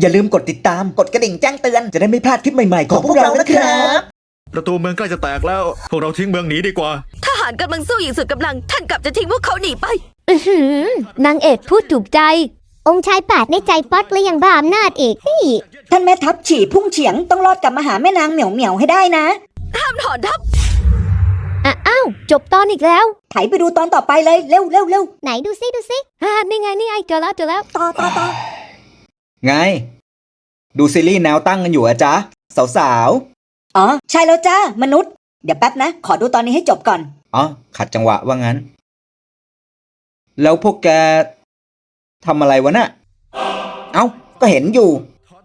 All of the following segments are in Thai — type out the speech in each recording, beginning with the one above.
อย่าลืมกดติดตามกดกระดิ่งแจ้งเตือน จะได้ไม่พลาดคลิปใหม่ๆ ของพวกเรานะครับ ประตูเมืองใกล้จะแตกแล้ว พวกเราทิ้งเมืองหนีดีกว่า ทหารกำลังสู้อย่างสุดกำลัง ท่านกลับจะทิ้งพวกเขาหนีไป อือหือนางเอกพูดถูกใจ องค์ชายปาดในใจป๊อตและยังบ้าอำนาจอีกนี่ท่านแม่ทัพฉี่พุ่งเฉียงต้องรอดกลับมาหาแม่นางเหมียวเหมียวๆให้ได้นะ ห้ามถอนทัพอะอ้าว จบตอนอีกแล้วไถไปดูตอนต่อไปเลยเร็วเร็วเร็วไหนดูซิดูซิอ่านี่ไงนี่ไงเจอแล้วเจอแล้ว ต่อต่อต่อ ไง ดูซีรีส์แนวตั้งกันอยู่อะจ๊ะ สาวอ๋อ ใช่แล้วจ้ามนุษย์ เดี๋ยวแป๊บนะ ขอดูตอนนี้ให้จบก่อน ๆอ๋อขัดจังหวะว่างั้น แล้วพวกแกทำอะไรวะน่ะ เอ้า ก็เห็นอยู่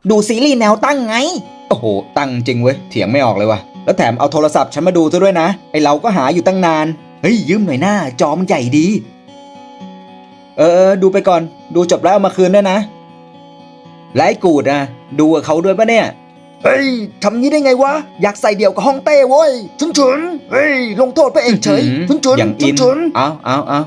ดูซีรีส์แนวตั้งไง โอ้โห ตั้งจริงเว้ย เถียงไม่ออกเลยวะแล้วแถมเอาโทรศัพท์ฉันมาดูซะด้วยนะ ไอเราก็หาอยู่ตั้งนาน เฮ้ย ยืมหน่อยหน้า จอมันใหญ่ดี เออเออดูไปก่อน ดูจบแล้วเอามาคืนด้วยนะ และไอ้กูดอะดูกับเขาด้วยปะเนี่ย เฮ้ยทำนี้ได้ไงวะ อยากใส่เดี่ยวกับฮ่องเต้เว้ย ชุนชุนเฮ้ย ลงโทษไปเองเฉยชุนชุนอย่างอินเอาเอาเอา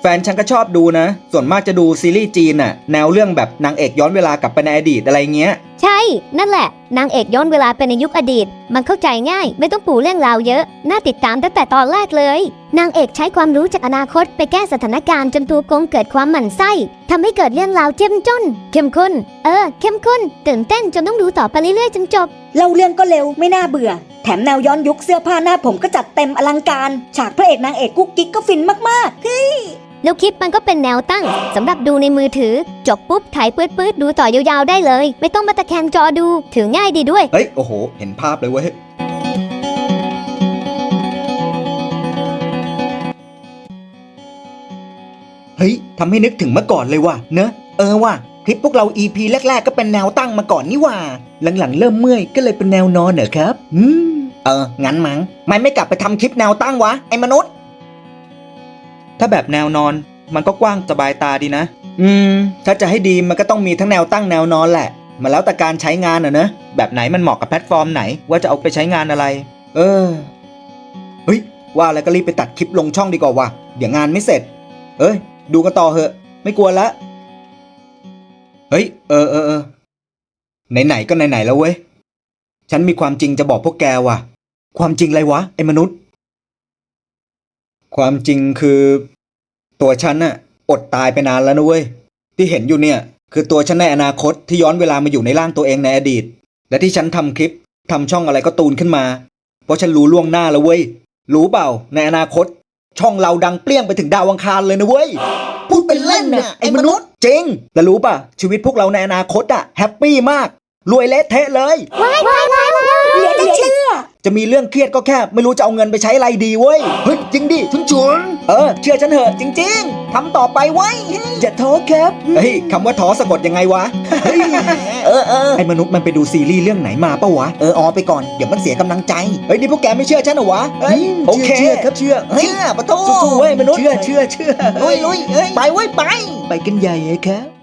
แฟนฉันก็ชอบดูนะ ส่วนมากจะดูซีรีส์จีนน่ะ แนวเรื่องแบบนางเอกย้อนเวลากลับไปในอดีตอะไรเงี้ย ใช่ นั่นแหละ นางเอกย้อนเวลาไปในยุคอดีต มันเข้าใจง่าย ไม่ต้องปูเรื่องราวเยอะ น่าติดตามตั้งแต่ตอนแรกเลย นางเอกใช้ความรู้จากอนาคต ไปแก้สถานการณ์จนตัวโกงเกิดความหมั่นไส้ทำให้เกิดเรื่องราวเจ้มจนเข้มข้น เออ เข้มข้น ตื่นเต้นจนต้องดูต่อไปเรื่อยๆจนจบ เล่าเรื่องก็เร็วไม่น่าเบื่อ แถมแนวย้อนยุคเสื้อผ้าหน้าผมก็จัดเต็มอลังการ ฉากพระเอกนางเอกกุ๊กกิ๊กก็ฟินมากๆแล้วคลิปมันก็เป็นแนวตั้งสำหรับดูในมือถือ จบปุ๊บถ่ายปื๊ดๆดูต่อยาวๆได้เลย ไม่ต้องมาตะแคงจอดูถือง่ายดีด้วย เฮ้ย โอ้โห เห็นภาพเลยเว้ย เฮ้ยทำให้นึกถึงเมื่อก่อนเลยว่ะ เนอะ เออว่ะ คลิปพวกเรา EP แรก ๆ ก็เป็นแนวตั้งมาก่อนนี่ว่ะหลังๆ เริ่มเมื่อยก็เลยเป็นแนวนอนเหรอครับ อืม เออ งั้นมั้ง ไม่ไม่กลับไปทำคลิปแนวตั้งวะไอ้มนุษย์ ถ้าแบบแนวนอน มันก็กว้างสบายตาดีนะ อืม ถ้าจะให้ดีมันก็ต้องมีทั้งแนวตั้งแนวนอนแหละ มาแล้วแต่การใช้งานอะเนอะแบบไหนมันเหมาะกับแพลตฟอร์มไหน ว่าจะเอาไปใช้งานอะไร เออ เฮ้ย ว่าแล้วก็รีบไปตัดคลิปลงช่องดีกว่าว่ะ เดี๋ยวงานไม่เสร็จ เอ้ย ดูกันต่อเหอะ ไม่กลัวละ เฮ้ย เออเออเออไหนๆก็ไหนๆแล้วเว้ย ฉันมีความจริงจะบอกพวกแกว่ะ ความจริงอะไรวะไอ้มนุษย์ ความจริงคือ ตัวฉันน่ะ อดตายไปนานแล้วนะเว้ย ที่เห็นอยู่เนี่ย คือตัวฉันในอนาคตที่ย้อนเวลามาอยู่ในร่างตัวเองในอดีต และที่ฉันทำคลิปทำช่องอะไรก็ตูนขึ้นมา เพราะฉันรู้ล่วงหน้าแล้วเว้ย รู้เปล่า ในอนาคต ช่องเราดังเปรี้ยงไปถึงดาวอังคารเลยนะเว้ย พูดเป็นเล่นนะไอ้มนุษย์จริงแล้วรู้ป่ะ ชีวิตพวกเราในอนาคตอะแฮปปี้มาก รวยเละเทะเลยเหลือจะเชื่อ จะมีเรื่องเครียดก็แค่ ไม่รู้จะเอาเงินไปใช้อะไรดีเว้ย เฮ้ยจริงดิชุนชุนเออ เชื่อฉันเถอะจริง ๆทำต่อไปไว้ยอย่าท้อครับเฮ้ยคำว่าท้อสะกดยังไงวะเออเออไอ้มนุษย์มันไปดูซีรีส์เรื่องไหนมาปะวะเออออไปก่อนเดี๋ยวมันเสียกำลังใจเฮ้ยนี่พวกแกไม่เชื่อฉันเหรอวะเฮ้ยโอเคเชื่อครับเชื่อเชื่อปะโถสู้ๆเว้ยมนุษย์เชื่อเชื่อเชื่อลุยลุยเอ้ยไปเว้ยไป ไปกันใหญ่เลยครับ